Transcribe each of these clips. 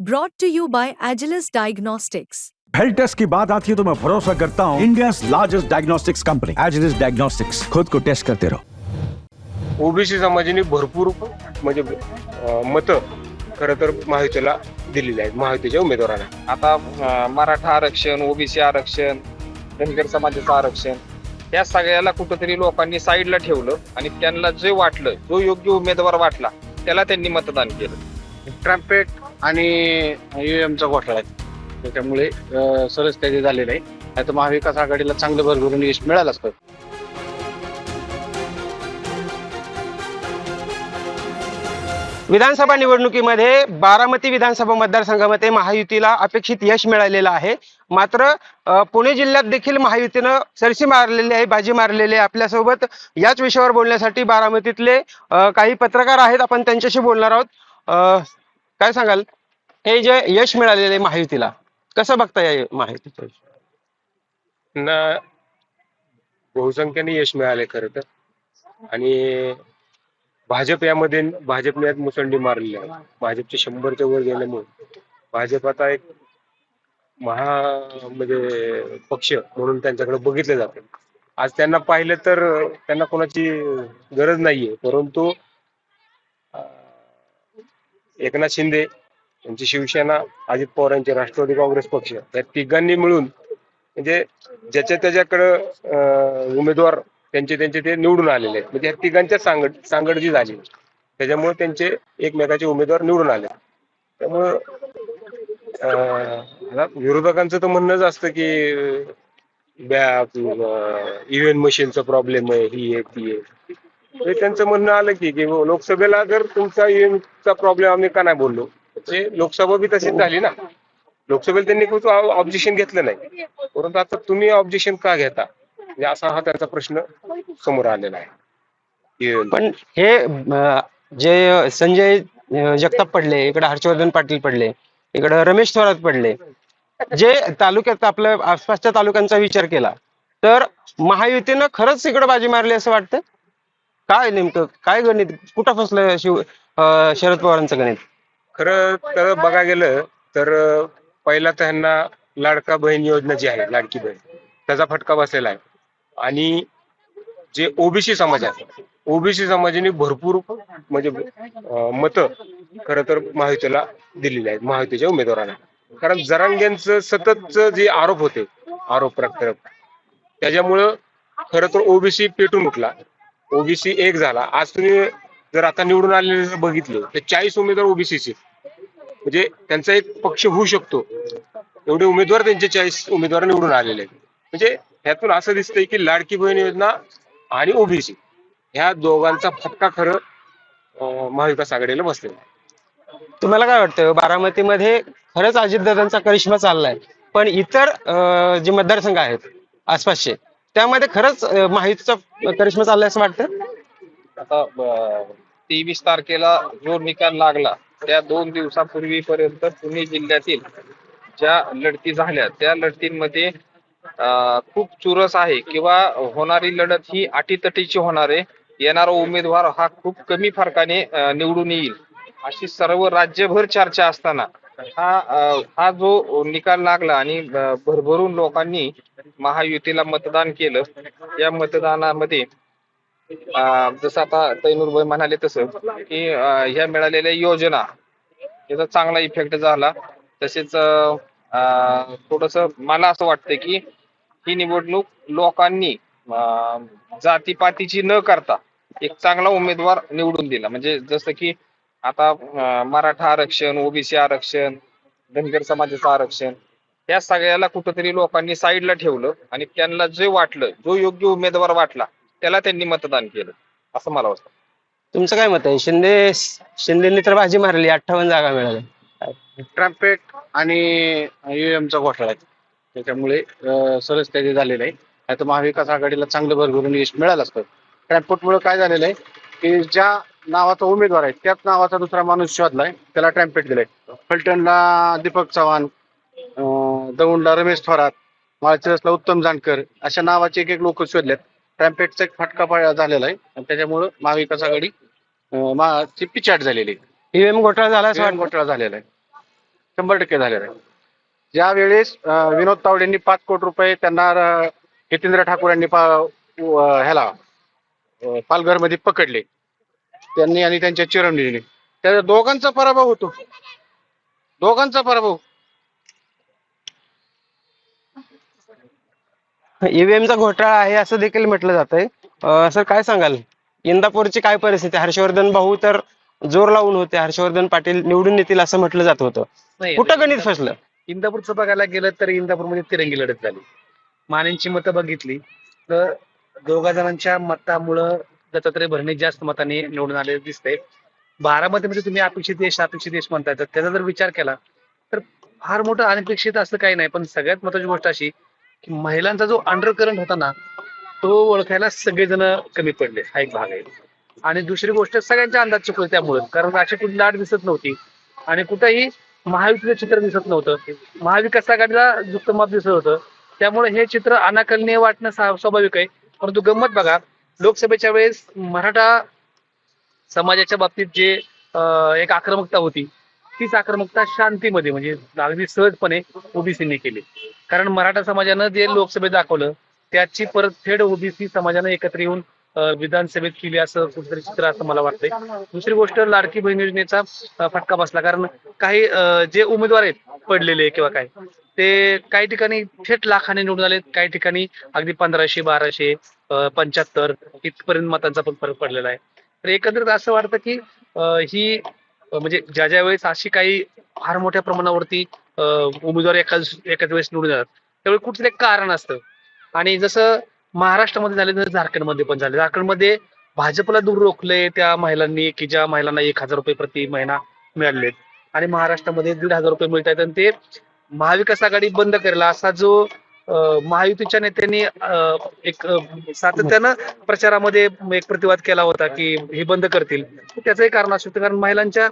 Brought to you by Agilus Diagnostics. Health test की बात आती है तो मैं भरोसा करता हूँ India largest diagnostics company Agilus diagnostics खुद को टेस्ट करते रहो ओबीसी समाजाने भरपूर म्हणजे मतं खरं तर महायुतीला दिलेली आहेत. महायुतीच्या उमेदवारांना. आता मराठा आरक्षण ओबीसी आरक्षण धनगर समाजाचं आरक्षण या सगळ्याला कुठंतरी लोकांनी साईडला ठेवलं आणि त्यांना जे वाटलं जो योग्य उमेदवार वाटला त्याला त्यांनी मतदान केलं. ट्रम्पेट आणि युएमचा घोटाळा आहे. त्याच्यामुळे सरस त्याचे झालेले आहे. नाही तर महाविकास आघाडीला चांगलं भरभरून यश मिळालं असतं विधानसभा निवडणुकीमध्ये बारामती विधानसभा मतदारसंघामध्ये महायुतीला अपेक्षित यश मिळालेलं आहे. मात्र पुणे जिल्ह्यात देखील महायुतीनं सरशी मारलेली आहे बाजी मारलेली आहे. आपल्यासोबत याच विषयावर बोलण्यासाठी बारामतीतले काही पत्रकार आहेत. आपण त्यांच्याशी बोलणार आहोत. काय सांगाल? हे जे यश मिळालेलं आहे महायुतीला कसं बघता या महायुतीचं ना बहुसंख्येने यश मिळाले खरं तर. आणि भाजप यामध्ये भाजपने यात मुसंडी मारली आहे. भाजपचे शंभरच्या वर गेल्यामुळे. भाजप आता एक महा म्हणजे पक्ष म्हणून त्यांच्याकडे बघितलं जातं. आज त्यांना पाहिलं तर त्यांना कोणाची गरज नाहीये. परंतु एकनाथ शिंदे त्यांची शिवसेना अजित पवार यांचे राष्ट्रवादी काँग्रेस पक्ष या तिघांनी मिळून म्हणजे ज्याच्या त्याच्याकडं उमेदवार त्यांचे त्यांचे ते निवडून आलेले आहेत. म्हणजे या तिघांच्या सांगड सांगड जी झाली. त्याच्यामुळे त्यांचे एकमेकाचे उमेदवार निवडून आले त्यामुळं विरोधकांचं तर म्हणणंच असतं की ईव्हीएम मशीनचा प्रॉब्लेम आहे ही आहे ती आहे त्यांचं म्हणणं आलं की लोकसभेला जर तुमचा EVM चा प्रॉब्लेम आम्ही का नाही बोललो? ते लोकसभा बी तशीच झाली ना. लोकसभेला त्यांनी ऑब्जेक्शन घेतलं नाही. परंतु आता तुम्ही ऑब्जेक्शन का घेता? म्हणजे असा हा त्यांचा प्रश्न समोर आलेला आहे. पण हे जे संजय जगताप पडले इकडे हर्षवर्धन पाटील पडले इकडे रमेश थोरात पडले जे तालुक्यात आपल्या आसपासच्या तालुक्यांचा विचार केला तर महायुतीनं खरंच इकडे बाजी मारली असं वाटतं? काय नेमकं? काय गणित? कुठं फसलं शिव शरद पवारांचं गणित? खरं तर बघा गेलं तर पहिला तर ह्यांना लाडका बहीण योजना जी आहे लाडकी बहीण त्याचा फटका बसलेला आहे. आणि जे ओबीसी समाज आहे ओबीसी समाजाने भरपूर म्हणजे मतं खरं तर महायुतीला दिलेली आहेत महायुतीच्या उमेदवारांना. कारण जरांगेंचं सततच जे आरोप होते आरोप प्रकरण त्याच्यामुळं खर तर ओबीसी पेटून उठला. ओबीसी एक झाला. आज तुम्ही जर आता निवडून आलेले जर बघितले तर चाळीस उमेदवार ओबीसीचे म्हणजे त्यांचा एक पक्ष होऊ शकतो. एवढे उमेदवार त्यांचे चाळीस उमेदवार निवडून आलेले आहेत. म्हणजे ह्यातून असं दिसतंय की लाडकी बहीण योजना आणि ओबीसी ह्या दोघांचा फटका खरं महाविकास आघाडीला बसलेला आहे. तुम्हाला काय वाटतं बारामतीमध्ये खरंच अजितदादांचा करिश्मा चाललाय. पण इतर जे मतदारसंघ आहेत आसपासचे त्यामध्ये खरंच माहितीचा करिश्मा चाललाय असं वाटतं? आता तेवीस तारखेला जो निकाल लागला त्या दोन दिवसापूर्वीपर्यंत पुणे जिल्ह्यातील ज्या लढती झाल्या त्या लढतींमध्ये खूप चुरस आहे किंवा होणारी लढत ही अटीतटीची होणार आहे. येणारा उमेदवार हा खूप कमी फरकाने निवडून येईल. अशी सर्व राज्यभर चर्चा असताना हा हा जो निकाल लागला आणि भरभरून लोकांनी महायुतीला मतदान केलं या मतदानामध्ये जसं आता तैनूरभाई म्हणाले तसं की ह्या मिळालेल्या योजना याचा चांगला इफेक्ट झाला. तसेच थोडस मला असं वाटतं की ही निवडणूक लोकांनी जातीपातीची न करता एक चांगला उमेदवार निवडून दिला. म्हणजे जसं की आता मराठा आरक्षण ओबीसी आरक्षण धनगर समाजाचं आरक्षण या सगळ्याला कुठंतरी लोकांनी साईडला ठेवलं आणि त्यांना जे वाटलं जो योग्य उमेदवार वाटला त्याला त्यांनी मतदान केलं असं मला वाटतं. तुमचं काय मत आहे? शिंदे शिंदेनी तर बाजी मारली अठ्ठावन्न जागा मिळाल्या. ट्रम्पेट आणि युएमचा घोटाळा आहे. त्याच्यामुळे सरस त्याचे झालेले आहे. नाही तर महाविकास आघाडीला चांगलं भरभरून यश मिळालं असतं ट्रम्पेटमुळे काय झालेलं आहे की ज्या नावाचा उमेदवार आहे त्याच नावाचा दुसरा माणूस शोधलाय त्याला ट्रम्पेट दिलाय. फलटणला दीपक चव्हाण दौंडला रमेश थोरात माळशिरसला उत्तम जानकर अशा नावाचे एक एक लोक शोधलेत ट्रम्पेटचा एक फटका झालेला आहे. आणि त्याच्यामुळं महाविकास आघाडी ची पिछाट झालेली आहे. ईव्हीएम घोटाळा झाला असं घोटाळा झालेला आहे. शंभर टक्के झालेला आहे. ज्या वेळेस अं, विनोद तावडेंनी पाच कोटी रुपये त्यांना हितेंद्र ठाकूर यांनी पा ह्याला पालघरमध्ये पकडले. त्यांनी आणि त्यांच्या चिरंजीने त्या दोघांचा पराभव होतो. दोघांचा पराभव. ईव्हीएमचा घोटाळा आहे असं देखील म्हटलं जातंय. अं, सर काय सांगाल? इंदापूरची काय परिस्थिती? हर्षवर्धन भाऊ तर जोर लावून होते. हर्षवर्धन पाटील निवडून येतील असं म्हटलं जात होतं. कुठं गणित फसलं? इंदापूरचं बघायला गेलं तर इंदापूरमध्ये तिरंगी लढत झाली. मानेंची मतं बघितली. तर दोघा जणांच्या मतामुळं दत्तात्रय भरणे जास्त मताने निवडून आले दिसते बारामतीमध्ये तुम्ही अपेक्षित यश अपेक्षित यश म्हणताय. तर त्याचा जर विचार केला तर फार मोठं अनपेक्षित असं काही नाही. पण सगळ्यात महत्वाची गोष्ट अशी की महिलांचा जो अंडर करंट होता ना तो ओळखायला सगळेजण कमी पडले हा एक भाग आहे. आणि दुसरी गोष्ट सगळ्यांच्या अंदाज चुकले त्यामुळे कारण अशी कुठली लाट दिसत नव्हती. आणि कुठेही महायुतीचं चित्र दिसत नव्हतं. महाविकास आघाडीला युक्त मत दिसत होतं. त्यामुळे हे चित्र अनाकलनीय वाटणं स्वाभाविक आहे. परंतु गंमत बघा लोकसभेच्या वेळेस मराठा समाजाच्या बाबतीत जे एक आक्रमकता होती तीच आक्रमकता शांतीमध्ये म्हणजे अगदी सहजपणे ओबीसीने केली. कारण मराठा समाजानं जे लोकसभेत दाखवलं त्याची परतफेड ओबीसी समाजानं एकत्र येऊन विधानसभेत केली असं कुठेतरी चित्र असं मला वाटतंय. दुसरी गोष्ट लाडकी बहीण योजनेचा फटका बसला. कारण काही जे उमेदवार आहेत पडलेले किंवा काय ते काही ठिकाणी थेट लाखाने निवडून आले काही ठिकाणी अगदी पंधराशे बाराशे पंच्याहत्तर इथपर्यंत मतांचा पण फरक पडलेला आहे. तर एकंदरीत असं वाटतं की ही म्हणजे ज्या ज्या वेळेस अशी काही फार मोठ्या प्रमाणावरती उमेदवार एकाच एकाच वेळेस निवडून जातात त्यावेळी कुठलं एक कारण असतं. आणि जसं महाराष्ट्रामध्ये झाले तसं झारखंडमध्ये पण झाले. झारखंडमध्ये भाजपला दूर रोखले त्या महिलांनी की ज्या महिलांना एक हजार रुपये प्रति महिना मिळालेत. आणि महाराष्ट्रामध्ये दीड हजार रुपये मिळत आहेत आणि ते महाविकास आघाडी बंद करेल असा जो महायुतीच्या नेत्यांनी एक सातत्यानं प्रचारामध्ये एक प्रतिवाद केला होता की हे बंद करतील. त्याचंही कारण असू शकतं कारण महिलांच्या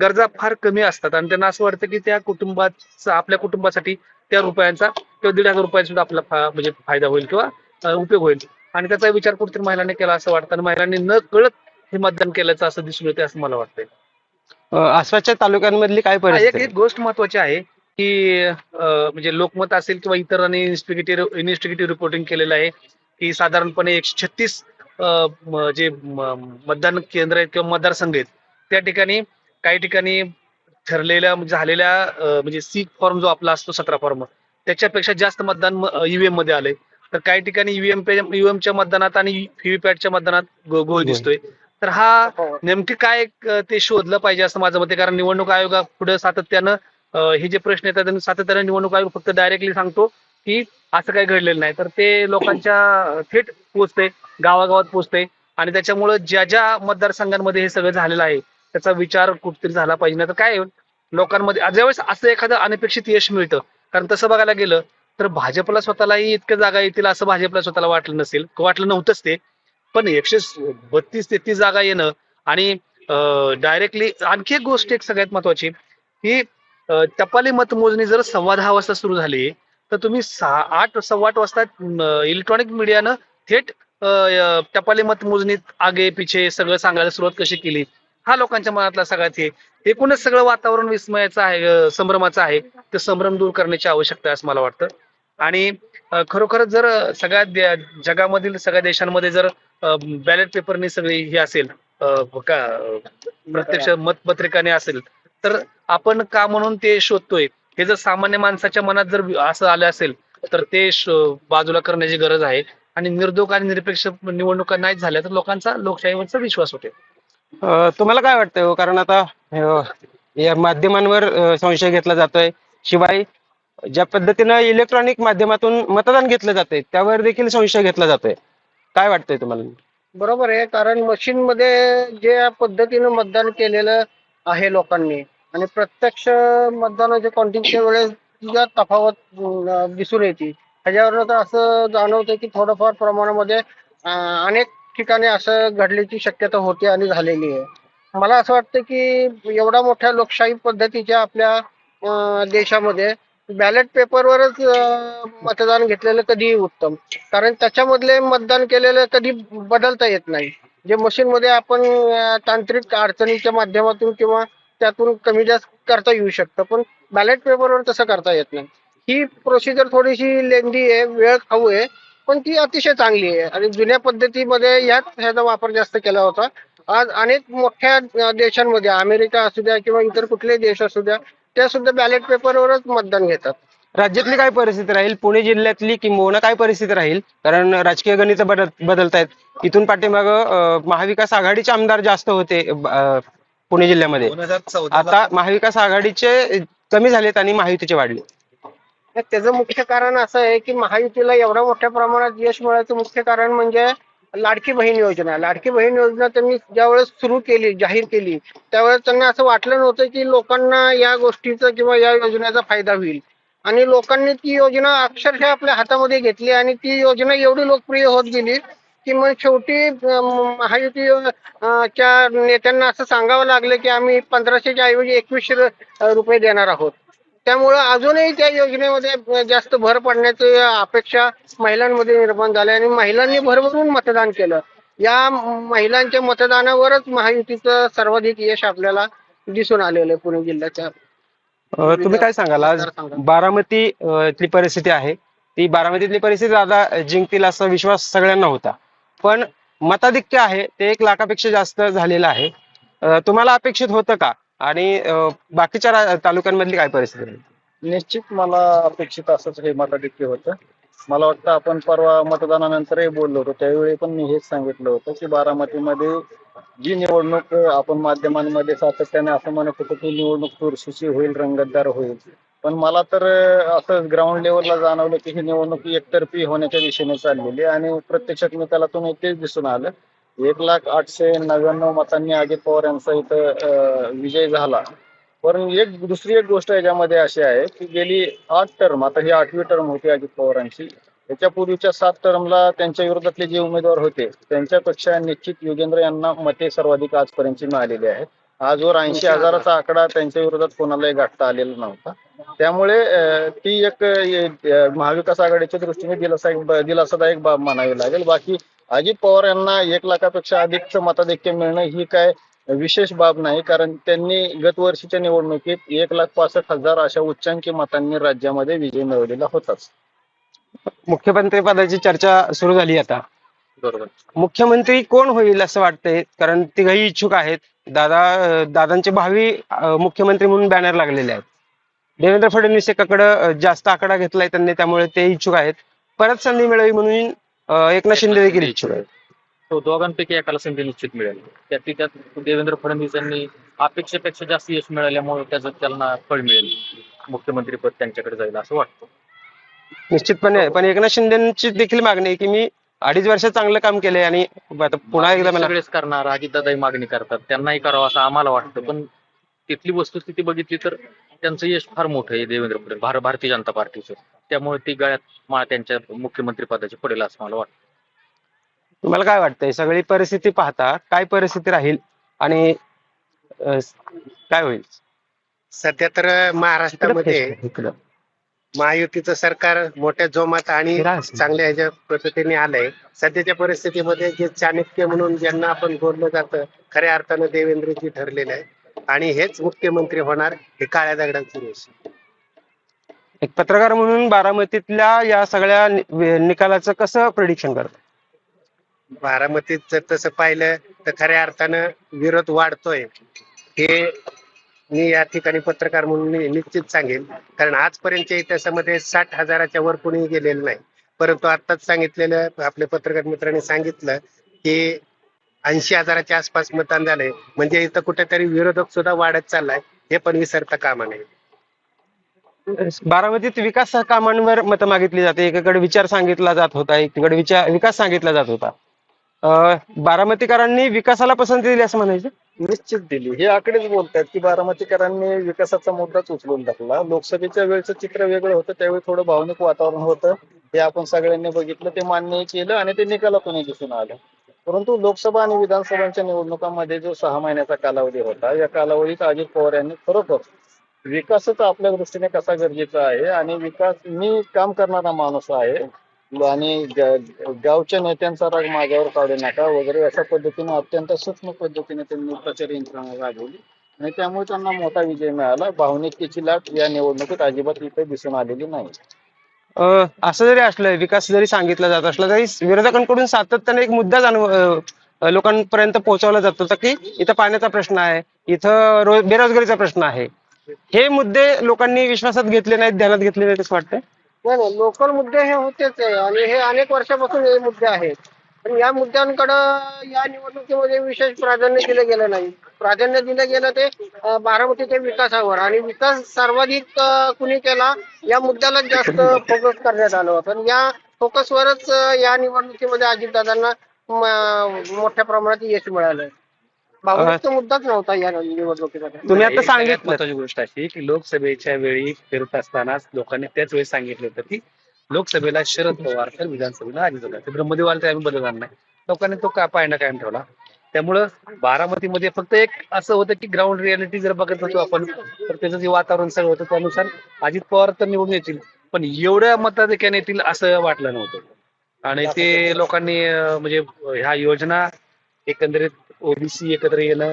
गरजा फार कमी असतात. आणि त्यांना असं वाटतं की त्या कुटुंबात आपल्या कुटुंबासाठी त्या रुपयांचा किंवा दीड हजार रुपयांचा सुद्धा आपला म्हणजे फायदा होईल किंवा उपयोग होईल. आणि त्याचा विचार कुठेतरी महिलांनी केला असं वाटतं. आणि महिलांनी न कळत हे मतदान केल्याचं असं दिसून येते असं मला वाटतंय. आसपासच्या तालुक्यांमधली काय एक एक गोष्ट महत्वाची आहे. की म्हणजे लोकमत असेल किंवा इतरांनी इन्व्हेस्टिगेटिव्ह इन्व्हेस्टिगेटिव्ह रिपोर्टिंग केलेलं आहे की साधारणपणे एकशे छत्तीस जे मतदान केंद्र आहेत किंवा मतदारसंघ आहेत त्या ठिकाणी काही ठिकाणी ठरलेल्या झालेल्या अं, म्हणजे सी फॉर्म जो आपला असतो सतरा फॉर्म त्याच्यापेक्षा जास्त मतदान ईव्हीएममध्ये आलंय. तर काही ठिकाणी ईव्हीएम ईव्हीएमच्या मतदानात आणि व्हीव्हीपॅटच्या मतदानात गोळ दिसतोय. तर हा नेमकी काय ते शोधलं पाहिजे असं माझं मत आहे. कारण निवडणूक आयोगा पुढे सातत्यानं हे जे प्रश्न येतात त्यांनी निवडणूक आयोग फक्त डायरेक्टली सांगतो की असं काही घडलेलं नाही. तर ते लोकांच्या थेट पोचते गावागावात पोचते आणि त्याच्यामुळं ज्या ज्या मतदारसंघांमध्ये हे सगळं झालेलं आहे त्याचा विचार कुठतरी झाला पाहिजे. नाही तर काय होईल, लोकांमध्ये ज्यावेळेस असं एखादं अनपेक्षित यश मिळतं कारण तसं बघायला गेलं तर भाजपला स्वतःलाही इतक्या जागा येतील असं भाजपला स्वतःला वाटलं नसेल वाटलं नव्हतंच ते. पण एकशे बत्तीस तेहतीस जागा येणं आणि डायरेक्टली आणखी एक गोष्ट एक सगळ्यात महत्वाची की टपाली मतमोजणी जर सव्वा दहा वाजता सुरू झाली तर तुम्ही सहा आठ सव्वा आठ वाजता इलेक्ट्रॉनिक मीडियानं थेट टपाली मतमोजणीत आगे पिछे सगळं सांगायला सुरुवात कशी केली? हा लोकांच्या मनातला सगळ्यात हे. एकूणच सगळं वातावरण विस्मयाचं आहे संभ्रमाचं आहे. ते संभ्रम दूर करण्याची आवश्यकता आहे असं मला वाटतं. आणि खरोखरच जर सगळ्या जगामधील सगळ्या देशांमध्ये जर बॅलेट पेपरनी सगळी ही असेल का प्रत्यक्ष मतपत्रिकाने असेल तर आपण का म्हणून ते शोधतोय? हे जर सामान्य माणसाच्या मनात जर असं आलं असेल तर ते बाजूला करण्याची गरज आहे. आणि निर्दोष आणि निरपेक्ष निवडणुका नाही झाल्या तर लोकांचा लोकशाहीवरचा विश्वास होते तुम्हाला काय वाटतंय हो? कारण आता या माध्यमांवर संशय घेतला जातोय. शिवाय ज्या पद्धतीनं इलेक्ट्रॉनिक माध्यमातून मतदान घेतलं जातंय त्यावर देखील संशय घेतला जातोय. काय वाटतंय तुम्हाला? बरोबर आहे. कारण मशीन मध्ये जे पद्धतीनं मतदान केलेलं आहे लोकांनी. आणि प्रत्यक्ष मतदानाच्या काउंटिंगच्या वेळेस ज्या तफावत दिसून येते. ह्याच्यावरनं तर असं जाणवतं की थोडंफार प्रमाणामध्ये अनेक ठिकाणी असं घडल्याची शक्यता होती आणि झालेली आहे. मला असं वाटतं की एवढा मोठ्या लोकशाही पद्धतीच्या आपल्या देशामध्ये बॅलेट पेपरवरच मतदान घेतलेलं कधीही उत्तम. कारण त्याच्यामधले मतदान केलेलं कधी बदलता येत नाही. जे मशीन मध्ये आपण तांत्रिक अडचणीच्या माध्यमातून किंवा त्यातून कमी जास्त करता येऊ शकतं. पण बॅलेट पेपरवर तसं करता येत नाही. ही प्रोसिजर थोडीशी लेंदी आहे वेळ खाऊ आहे पण ती अतिशय चांगली आहे. आणि जुन्या पद्धतीमध्ये याच ह्याचा वापर जास्त केला होता. आज अनेक मोठ्या देशांमध्ये अमेरिका असू द्या किंवा इतर कुठलेही देश असू द्या त्या सुद्धा बॅलेट पेपरवरच मतदान घेतात. राज्यातली काय परिस्थिती राहील? पुणे जिल्ह्यातली किंबहुना काय परिस्थिती राहील? कारण राजकीय गणित बदल बदलतायत. इथून पाठीमाग महाविकास आघाडीचे आमदार जास्त होते पुणे जिल्ह्यामध्ये. आता महाविकास आघाडीचे कमी झालेत आणि महायुतीचे वाढले. त्याचं मुख्य कारण असं आहे की महायुतीला एवढ्या मोठ्या प्रमाणात यश मिळायचं मुख्य कारण म्हणजे लाडकी बहीण योजना. लाडकी बहीण योजना त्यांनी ज्यावेळेस सुरू केली जाहीर केली त्यावेळेस त्यांना असं वाटलं नव्हतं की लोकांना या गोष्टीचा किंवा या योजनेचा फायदा होईल. आणि लोकांनी ती योजना अक्षरशः आपल्या हातामध्ये घेतली आणि ती योजना एवढी लोकप्रिय होत गेली की मग शेवटी महायुती च्या नेत्यांना असं सांगावं लागलं की आम्ही पंधराशेच्या ऐवजी एकवीसशे रुपये देणार आहोत. त्यामुळं अजूनही त्या योजनेमध्ये जास्त भर पडण्याची अपेक्षा महिलांमध्ये निर्माण झाली आणि महिलांनी भरभरून मतदान केलं. या महिलांच्या मतदानावरच महायुतीचं सर्वाधिक यश आपल्याला दिसून आलेलं आहे पुणे जिल्ह्याच्या तुम्ही काय सांगाल? आज बारामती परिस्थिती आहे. ती बारामतीतली परिस्थिती दादा जिंकतील असा विश्वास सगळ्यांना होता. पण मताधिक्य आहे ते एक लाखापेक्षा जास्त झालेलं आहे. तुम्हाला अपेक्षित होतं का? आणि बाकीच्या तालुक्यांमधली काय परिस्थिती आहे? निश्चित मला अपेक्षित असंच हे मताधिक्य होतं. मला वाटतं आपण परवा मतदानानंतरही बोललो होतो. त्यावेळी पण मी हेच सांगितलं होतं की बारामतीमध्ये जी निवडणूक आपण माध्यमांमध्ये सातत्याने असं म्हणत होतो की निवडणूक चुरशीची होईल रंगतदार होईल. पण मला तर असं ग्राउंड लेवलला जाणवलं की ही निवडणूक एकतर्फी होण्याच्या दिशेने चाललेली आणि प्रत्यक्षात निकालातून तेच दिसून आलं. एक लाख आठशे नव्याण्णव मतांनी अजित पवार यांचा इथं विजय झाला. पण एक दुसरी एक गोष्ट याच्यामध्ये अशी आहे की गेली आठ टर्म आता ही आठवी टर्म होती अजित पवारांची. याच्या पूर्वीच्या सात टर्मला त्यांच्या विरोधातले जे उमेदवार होते त्यांच्यापेक्षा निश्चित योगेंद्र यांना मते सर्वाधिक आजपर्यंतची मिळालेली आहेत. आजवर ऐंशी हजाराचा आकडा त्यांच्या विरोधात कोणालाही गाठता आलेला नव्हता. त्यामुळे ती एक महाविकास आघाडीच्या दृष्टीने दिलासादायक दिलासादायक बाब मानावी लागेल. बाकी अजित पवार यांना एक लाखापेक्षा अधिकचं मताधिक्य मिळणं ही काय विशेष बाब नाही कारण त्यांनी गत वर्षीच्या निवडणुकीत एक लाख पासष्ट हजार अशा उच्चांकी मतांनी राज्यामध्ये विजय मिळवलेला होताच. मुख्यमंत्री पदाची चर्चा सुरू झाली आता. बरोबर. मुख्यमंत्री कोण होईल असं वाटतंय? कारण तिघही इच्छुक आहेत. दादा अं, दादांचे भावी अं, मुख्यमंत्री म्हणून बॅनर लागलेले आहेत. देवेंद्र फडणवीस एकाकडं जास्त आकडा घेतलाय त्यांनी त्यामुळे ते इच्छुक आहेत. परत संधी मिळावी म्हणून अं, एकनाथ शिंदे देखील इच्छुक आहेत. तो दोघांपैकी एकाला संधी निश्चित मिळेल. त्यातली त्यात देवेंद्र फडणवीस यांनी अपेक्षेपेक्षा जास्त यश मिळाल्यामुळे त्याचं त्यांना फळ मिळेल. मुख्यमंत्री पद त्यांच्याकडे जाईल असं वाटतं. निश्चितपणे. पण एकनाथ शिंदेची देखील मागणी आहे की मी अडीच वर्ष चांगलं काम केलंय आणि आता पुन्हा एकदा मला सगळेच करणार अजितदादाही मागणी करतात. त्यांनाही करावं असं आम्हाला वाटतं. पण तिथली वस्तुस्थिती बघितली तर त्यांचं यश फार मोठं आहे देवेंद्र फडणवीस. भार भारतीय जनता पार्टीचं. त्यामुळे ती गळ्यात माळ त्यांच्या मुख्यमंत्री पदाची पडेल असं मला वाटतं. तुम्हाला काय वाटतंय? सगळी परिस्थिती पाहता काय परिस्थिती राहील आणि अं, काय होईल? सध्या तर महाराष्ट्रामध्ये इकडं. महायुतीचं सरकार मोठ्या जोमात आणि. चांगल्या ह्याच्या पद्धतीने आलंय. सध्याच्या परिस्थितीमध्ये जे चाणक्य म्हणून ज्यांना आपण बोललं जातं खऱ्या अर्थानं देवेंद्रजी ठरलेले आहे आणि हेच मुख्यमंत्री होणार हे काळ्या दगडांची रेष. एक पत्रकार म्हणून बारामतीतल्या या सगळ्या निकालाचं कसं प्रिडिक्शन करतात बारामतीत जर तसं पाहिलं तर खऱ्या अर्थानं विरोध वाढतोय. हे मी या ठिकाणी पत्रकार म्हणून मी निश्चित सांगेन. कारण आजपर्यंतच्या इतिहासामध्ये साठ हजाराच्या वर कोणी गेलेलं नाही. परंतु आताच सांगितलेलं आपल्या पत्रकार मित्रांनी सांगितलं की ऐंशी हजाराच्या आसपास मतदान झालंय. म्हणजे इथं कुठेतरी विरोधक सुद्धा वाढत चाललाय. हे पण विसरता कामा नाही बारामतीत विकास कामांवर मतं मागितली जाते. एकीकडे विचार सांगितला जात होता एकीकडे विचार विकास सांगितला जात होता. अं, बारामतीकरांनी विकासाला पसंती दिली असं म्हणायचं? निश्चित दिली. हे आकडेच बोलतात की बारामतीकरांनी विकासाचा मुद्दाच उचलून टाकला लोकसभेच्या वेळचं चित्र वेगळं होतं त्यावेळी थोडं भावनिक वातावरण होतं. हे आपण सगळ्यांनी बघितलं ते मान्य केलं आणि ते निकालातूनही दिसून आलं. परंतु लोकसभा आणि विधानसभांच्या निवडणुकांमध्ये जो सहा महिन्याचा कालावधी होता या कालावधीत अजित पवार यांनी खरोखर विकासच आपल्या दृष्टीने कसा गरजेचा आहे आणि विकास मी काम करणारा माणूस आहे आणि गावच्या नेत्यांचा राग माझ्यावर काढू नका वगैरे अशा पद्धतीने अत्यंत सूक्ष्म पद्धतीने त्यांनी प्रचार यंत्रणा राबवली. आणि त्यामुळे त्यांना मोठा विजय मिळाला. भावनिकतेची लाट या निवडणुकीत अजिबात इथे दिसून आलेली नाही. असं जरी असलं विकास जरी सांगितला जात असला तरी विरोधकांकडून सातत्याने एक मुद्दा जाणव लोकांपर्यंत पोहोचवला जात होता की इथं पाण्याचा प्रश्न आहे इथं रोज बेरोजगारीचा प्रश्न आहे. हे मुद्दे लोकांनी विश्वासात घेतले नाहीत ध्यानात घेतले नाहीत असं वाटतं नाही नाही लोकल मुद्दे हे होतेच आहे. आणि हे अनेक वर्षापासून हे मुद्दे आहेत. पण या मुद्द्यांकडं या निवडणुकीमध्ये विशेष प्राधान्य दिलं गेलं नाही. प्राधान्य दिलं गेलं ते बारामतीच्या विकासावर. आणि विकास सर्वाधिक कुणी केला या मुद्द्याला जास्त फोकस करण्यात आलं होतं. या फोकसवरच या निवडणुकीमध्ये अजितदादांना मोठ्या प्रमाणात यश मिळालं भावनिकचा मुद्दाच नव्हता या निवडणुकीमध्ये. तुम्ही आता सांगितलं. महत्वाची गोष्ट अशी की लोकसभेच्या वेळी फिरत असताना लोकांनी त्याच वेळी सांगितलं होतं की लोकसभेला शरद पवार तर विधानसभेला अजित पवार ते ब्रह्मदेवाला ते आम्ही बदलणार नाही. लोकांनी तो का पायंडा कायम ठेवला? त्यामुळं बारामतीमध्ये फक्त एक असं होतं की ग्राउंड रियालिटी जर बघत होतो आपण तर त्याचं जे वातावरण सगळं होतं त्यानुसार अजित पवार तर निवडून येतील. पण एवढ्या मताधिक्याने येतील असं वाटलं नव्हतं. आणि ते लोकांनी म्हणजे ह्या योजना एकंदरीत ओबीसी एकत्र येणं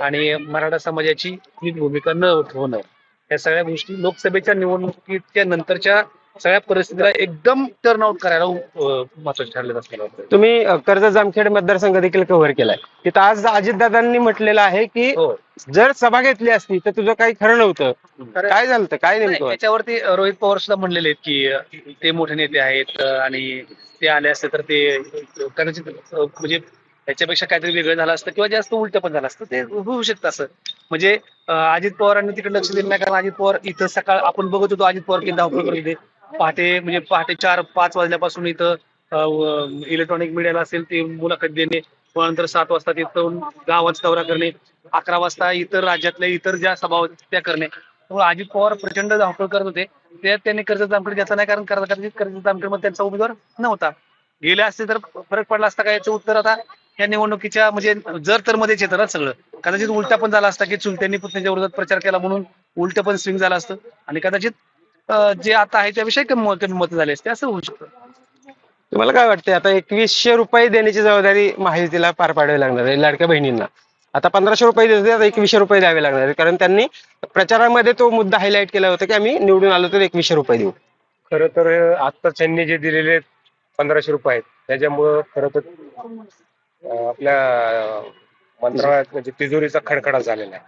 आणि मराठा समाजाची नीट भूमिका न होणं या सगळ्या गोष्टी लोकसभेच्या निवडणुकीच्या नंतरच्या सगळ्या परिस्थितीला एकदम टर्न आउट करायला महत्त्वाचे ठरले वाटतं. तुम्ही अ, कर्जत जामखेड मतदारसंघ देखील कव्हर केलाय. तिथं आज अजितदादांनी म्हटलेलं आहे की हो. जर सभा घेतली असती तर तुझं काही खरं नव्हतं. काय झालं? काय नाही, नेमकं याच्यावरती रोहित पवार सुद्धा म्हणलेले आहेत की ते मोठे नेते आहेत आणि ते आले असते तर ते कदाचित म्हणजे त्याच्यापेक्षा काहीतरी वेगळं झालं असतं किंवा जास्त उलट पण झालं असतं. ते होऊ शकतं असं. म्हणजे अजित पवारांनी तिकडे लक्ष दिलं नाही कारण अजित पवार इथं सकाळ आपण बघत होतो अजित पवार किती धावपळ करत होते. पहाटे म्हणजे पहाटे चार पाच वाजल्यापासून इथं इलेक्ट्रॉनिक मीडियाला असेल ते मुलाखत देणे नंतर सात वाजता तिथं गावाचा दौरा करणे अकरा वाजता इतर राज्यातल्या इतर ज्या सभा त्या करणे. त्यामुळे अजित पवार प्रचंड धावपळ करत होते. ते त्यांनी कर्ज जामखेड घेतला नाही कारण कर्ज कर्ज जामखेडमध्ये त्यांचा उमेदवार नव्हता. गेले असते तर फरक पडला असता का? याचं उत्तर आता या निवडणुकीच्या म्हणजे जर तर मध्येच येतं ना सगळं. कदाचित उलटा पण झाला असता की चुलत्यांनी पुतण्याच्या विरोधात प्रचार केला म्हणून उलट पण स्विंग झालं असतं. आणि कदाचित जे आता आहे त्याविषयी कमी कमी मत झाले असते. असं होऊ शकतं. तुम्हाला काय वाटतंय? आता एकवीसशे रुपये देण्याची जबाबदारी महायुतीला पार पाडावी लागणार आहे लाडक्या बहिणींना. आता पंधराशे रुपये देते आता एकवीसशे रुपये द्यावे लागणार आहे कारण त्यांनी प्रचारामध्ये तो मुद्दा हायलाईट केला होता की आम्ही निवडून आलो तर एकवीसशे रुपये देऊ. खरं तर आता त्यांनी जे दिलेले पंधराशे रुपये आहेत. त्याच्यामुळं खरं तर अं, आपल्या मंत्रालयात म्हणजे तिजोरीचा खडखडा झालेला आहे.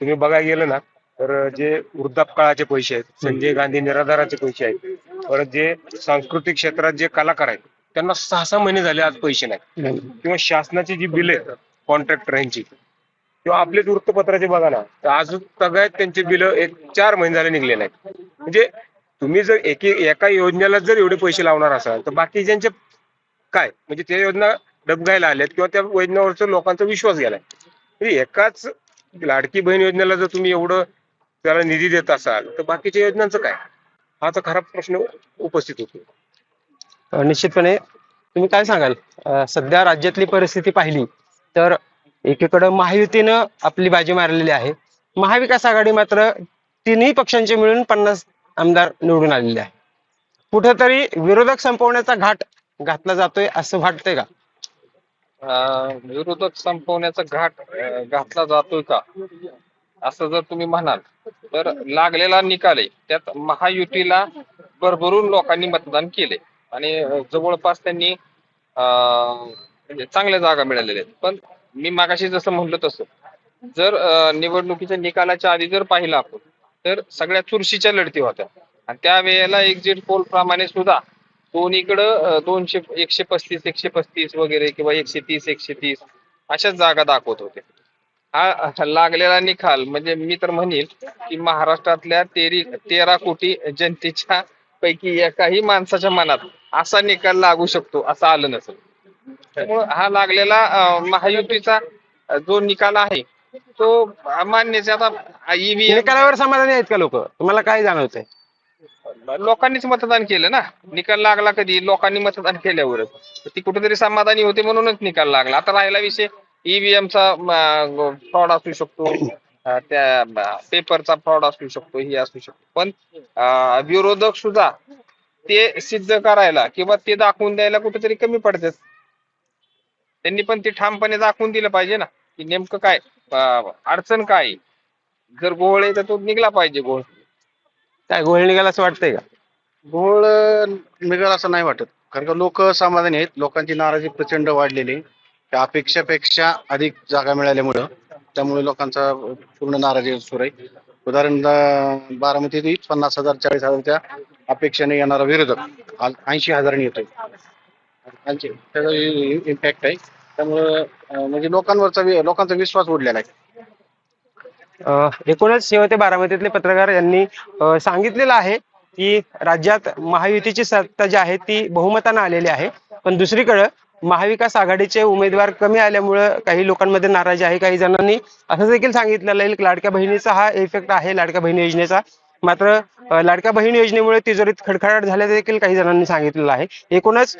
तुम्ही बघायला गेलं ना तर जे वृद्धापकाळाचे पैसे आहेत संजय गांधी निराधाराचे पैसे आहेत परत जे सांस्कृतिक क्षेत्रात जे कलाकार आहेत त्यांना सहा सहा महिने झाले आज पैसे नाही किंवा शासनाची जी बिले आहेत कॉन्ट्रॅक्टर यांची किंवा आपलेच वृत्तपत्राचे बघा ना तर आज सगळ्यात त्यांचे बिल एक चार महिने झाले निघलेले आहेत म्हणजे तुम्ही जर एके एका योजनेला जर एवढे पैसे लावणार असाल तर बाकीच्यांचे काय? म्हणजे त्या योजना डबघायला आल्यात किंवा त्या योजनेवरचा लोकांचा विश्वास गेलाय. म्हणजे एकाच लाडकी बहीण योजनेला जर तुम्ही एवढं त्याला निधी देत असाल तर बाकीच्या योजनांचं काय? हा तर खरा प्रश्न उपस्थित होतो. निश्चितपणे. तुम्ही काय सांगाल? सध्या राज्यातली परिस्थिती पाहिली तर एकीकडं महायुतीनं आपली बाजी मारलेली आहे. महाविकास आघाडी मात्र तिन्ही पक्षांचे मिळून पन्नास आमदार निवडून आलेले आहे. कुठेतरी विरोधक संपवण्याचा घाट घातला जातोय असं वाटतंय का? अं, विरोधक संपवण्याचा घाट घातला जातोय का? असं जर तुम्ही म्हणाल तर लागलेला निकाल आहे. त्यात महायुतीला भरभरून लोकांनी मतदान केले आणि जवळपास त्यांनी अं, म्हणजे चांगल्या जागा मिळालेल्या आहेत. पण मी मागाशी जसं म्हणलं तसं जर निवडणुकीच्या निकालाच्या आधी जर पाहिलं आपण तर सगळ्या चुरशीच्या लढती होत्या. आणि त्यावेळेला एक्झिट पोल प्रमाणे सुद्धा दोन्हीकडं दोनशे एकशे पस्तीस एकशे पस्तीस वगैरे किंवा एकशे तीस एकशे तीस अशाच जागा दाखवत होते. हा लागलेला निकाल म्हणजे मी तर म्हणेल की महाराष्ट्रातल्या तेरी तेरा कोटी जनतेच्या पैकी एकाही माणसाच्या मनात असा निकाल लागू शकतो असं आलं नसेल. त्यामुळं हा लागलेला महायुतीचा जो निकाल आहे तो मान्यच. आता ईव्हीएम निकालावर समाधानी आहेत का लोक? तुम्हाला काय जाणवतंय? लोकांनीच मतदान केलं ना. निकाल लागला कधी? लोकांनी मतदान केल्यावरच. तर ती कुठेतरी समाधानी होते म्हणूनच निकाल लागला. आता राहिला विषय ईव्हीएमचा फ्रॉड असू शकतो. अं, त्या पेपरचा फ्रॉड असू शकतो हे असू शकतो. पण अं, विरोधक सुद्धा ते सिद्ध करायला किंवा ते दाखवून द्यायला कुठेतरी कमी पडतात. त्यांनी पण ते ठामपणे दाखवून दिलं पाहिजे ना. की नेमकं काय? अं, अडचण काय? आहे. जर गोळ आहे तर तो निघला पाहिजे गोळ. काय गोळ निघाला असं वाटतंय का? घोळ निघाल असं नाही वाटत. कारण का लोक समाधानी आहेत. लोकांची नाराजी प्रचंड वाढलेली आहे. त्या अपेक्षापेक्षा अधिक जागा मिळाल्यामुळं त्यामुळे लोकांचा पूर्ण नाराजी सुरू आहे. उदाहरण दा- बारामतीत पन्नास हजार चाळीस हजारच्या अपेक्षेने येणारा विरोधक ऐंशी हजारांनी येतोय. त्याचा इम्पॅक्ट आहे. त्यामुळं अं, म्हणजे लोकांवरचा वि- लोकांचा विश्वास उडलेला आहे. अ, एकूणच शेवते बारामतीतले पत्रकार यांनी अ, सांगितलेलं आहे की राज्यात महायुतीची सत्ता जी आहे ती बहुमतानं आलेली आहे. पण दुसरीकडं महाविकास आघाडीचे उमेदवार कमी आल्यामुळं काही लोकांमध्ये नाराजी आहे काही जणांनी असं देखील सांगितलेलं आहे की लाडक्या बहिणीचा हा इफेक्ट आहे लाडक्या बहिणी योजनेचा. मात्र लाडक्या बहीण योजनेमुळे तिजोरीत खडखडाट झाल्याचं देखील काही जणांनी सांगितलेलं आहे. एकूणच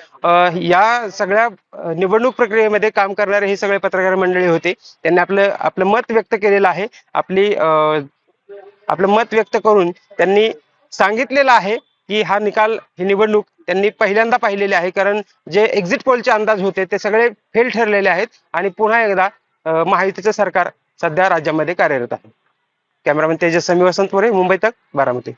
या सगळ्या निवडणूक प्रक्रियेमध्ये काम करणारे हे सगळे पत्रकार मंडळी होते. त्यांनी आपलं आपलं मत व्यक्त केलेलं आहे. आपली आपलं मत व्यक्त करून त्यांनी सांगितलेलं आहे की हा निकाल ही निवडणूक त्यांनी पहिल्यांदा पाहिलेली आहे. कारण जे एक्झिट पोलचे अंदाज होते ते सगळे फेल ठरलेले आहेत. आणि पुन्हा एकदा महायुतीचं सरकार सध्या राज्यामध्ये कार्यरत आहे. कॅमेरामॅन तेजस वसंत वसंतपुरे मुंबई तक बारामती.